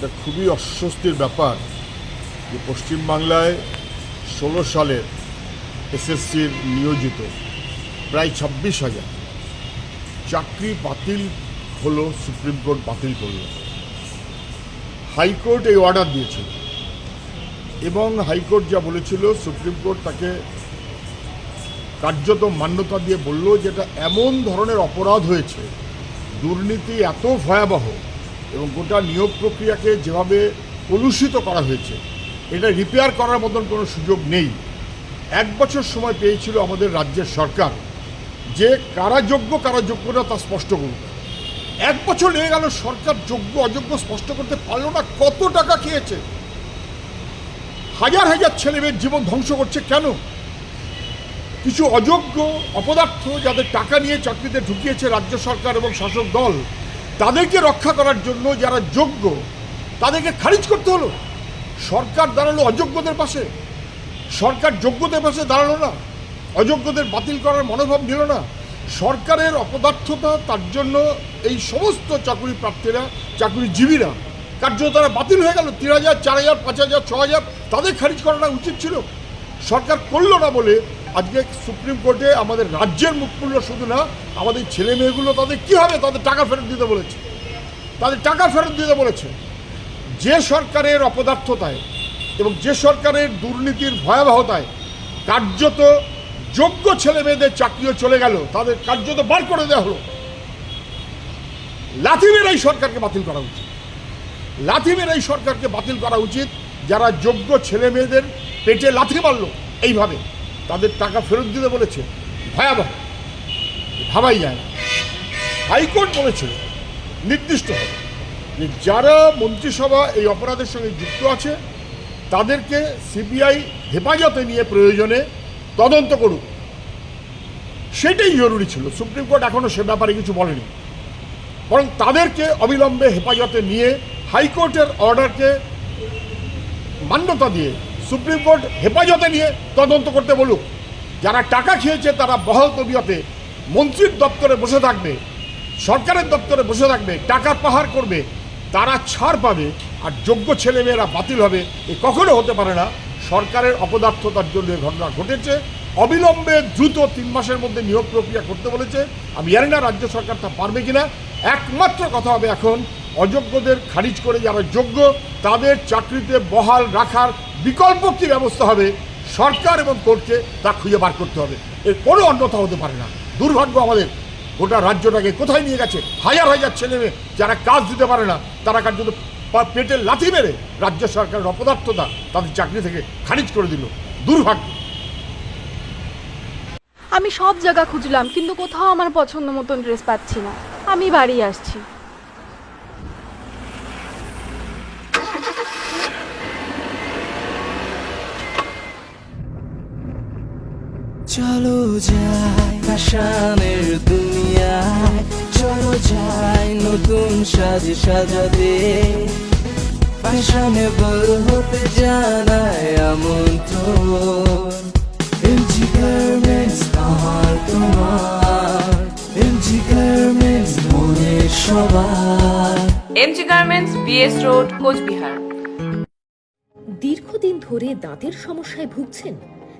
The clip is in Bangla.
এটা খুবই অস্বস্তির ব্যাপার যে পশ্চিমবাংলায় ষোলো সালের এসএসসির নিয়োজিত প্রায় ছাব্বিশ হাজার। চাকরি বাতিল হলো, সুপ্রিম কোর্ট বাতিল করল। হাইকোর্ট এই অর্ডার দিয়েছিল। এবং হাইকোর্ট যা বলেছিল, সুপ্রিম কোর্ট তাকে কার্যত মান্যতা দিয়ে বলল যেটা এমন ধরনের অপরাধ হয়েছে, দুর্নীতি এত ভয়াবহ এবং গোটা নিয়োগ প্রক্রিয়াকে যেভাবে কলুষিত করা হয়েছে, এটা রিপেয়ার করার মতন কোনো সুযোগ নেই। এক বছর সময় পেয়েছিল আমাদের রাজ্যের সরকার যে কারা যোগ্য কারা যোগ্য না তা স্পষ্ট করুক। এক বছর লেগে গেল, সরকার যোগ্য, অযোগ্য স্পষ্ট করতে পারল না, কত টাকা খেয়েছে? হাজার হাজার ছেলে মেয়ের জীবন ধ্বংস করছে কেন? কিছু অযোগ্য অপদার্থ যাদের টাকা নিয়ে চাকরিতে ঢুকিয়েছে রাজ্য সরকার এবং শাসক দল তাদেরকে রক্ষা করার জন্য যারা যোগ্য, তাদেরকে খারিজ করতে হলো। সরকার দাঁড়াল অযোগ্যদের পাশে। সরকার যোগ্যদের পাশে দাঁড়াল না। অযোগ্যদের বাতিল করার মনোভাব নিল না। সরকারের অপদার্থতা, তার জন্য এই সমস্ত চাকরি প্রার্থীরা চাকরিজীবীরা কার্য তারা বাতিল হয়ে গেল। তিন হাজার, চার হাজার, পাঁচ হাজার, ছ হাজার, তাদের খারিজ করাটা উচিত ছিল। সরকার করল না বলে আজকে সুপ্রিম কোর্টে আমাদের রাজ্যের মুখ খুলল শুধু না, আমাদের ছেলে মেয়েগুলো তাদের কী হবে? তাদের টাকা ফেরত দিতে বলেছে। তাদের টাকা ফেরত দিতে বলেছে। যে সরকারের অপদার্থতায় এবং যে সরকারের দুর্নীতির ভয়াবহতায় কার্যত যোগ্য ছেলে মেয়েদের চাকরিও চলে গেল, তাদের কার্যত বার করে দেওয়া হলো। লাথিমের এই সরকারকে বাতিল করা উচিত। লাথিমের এই সরকারকে বাতিল করা উচিত, যারা যোগ্য ছেলে মেয়েদের পেটে লাথি মারল, এইভাবে। তাদের টাকা ফেরত দিতে বলেছে। ভয়াবহ। ভাবাই যায় না। হাইকোর্ট নির্দিষ্ট হবে যে যারা মন্ত্রিসভা এই অপরাধের সঙ্গে যুক্ত আছে, তাদেরকে সিবিআই হেফাজতে নিয়ে প্রয়োজনে তদন্ত করুক। সেটাই জরুরি ছিল। সুপ্রিম কোর্ট এখনও সে ব্যাপারে কিছু বলেনি। বরং তাদেরকে অবিলম্বে হেফাজতে নিয়ে হাইকোর্টের অর্ডারকে মান্যতা দিয়ে সুপ্রিম কোর্ট হেফাজতে নিয়ে তদন্ত করতে বলুক। যারা টাকা খেয়েছে, তারা বহাল তবিয়তে মন্ত্রীর দপ্তরে বসে থাকবে, সরকারের দপ্তরে বসে থাকবে, টাকা পাহাড় করবে, তারা ছাড় পাবে আর যোগ্য ছেলেমেয়েরা বাতিল হবে, এ কখনো হতে পারে না। সরকারের অপদার্থতার জন্য ঘটনা ঘটেছে। অবিলম্বে দ্রুত তিন মাসের মধ্যে নিয়োগ প্রক্রিয়া করতে বলেছে। আমি জানি না রাজ্য সরকার তা পারবে কিনা। একমাত্র কথা হবে এখন, অযোগ্যদের খারিজ করে যারা যোগ্য, তাদের চাকরিতে বহাল রাখার বিকল্প কী ব্যবস্থা হবে? সরকার এবং কোর্টকে তা খুঁজে বার করতে হবে। এর কোনো অন্যথা হতে পারে না। দুর্ভাগ্য আমাদের। গোটা রাজ্যটাকে কোথায় নিয়ে গেছে? হাজার হাজার ছেলে মেয়ে যারা কাজ দিতে পারে না, তারা কার্যত পেটে লাথি মেরে রাজ্য সরকারের অপদার্থতা তাদের চাকরি থেকে খারিজ করে দিল? দুর্ভাগ্য। আমি সব জায়গা খুঁজলাম, কিন্তু কোথাও আমার পছন্দ মতন ড্রেস পাচ্ছি না। আমি বাড়ি আসছি। চলো যাই ফ্যাশনের দুনিয়ায় চলো যাই নতুন সাজে সাজাতে। ফ্যাশনেবল হতে জানায় আমন্ত্রণ। এমজি গার্মেন্টস আমার তোমার। এমজি গার্মেন্টস মনে সবার। MG garments BS road Cooch Behar. দীর্ঘদিন ধরে দাঁতের সমস্যায় ভুগছেন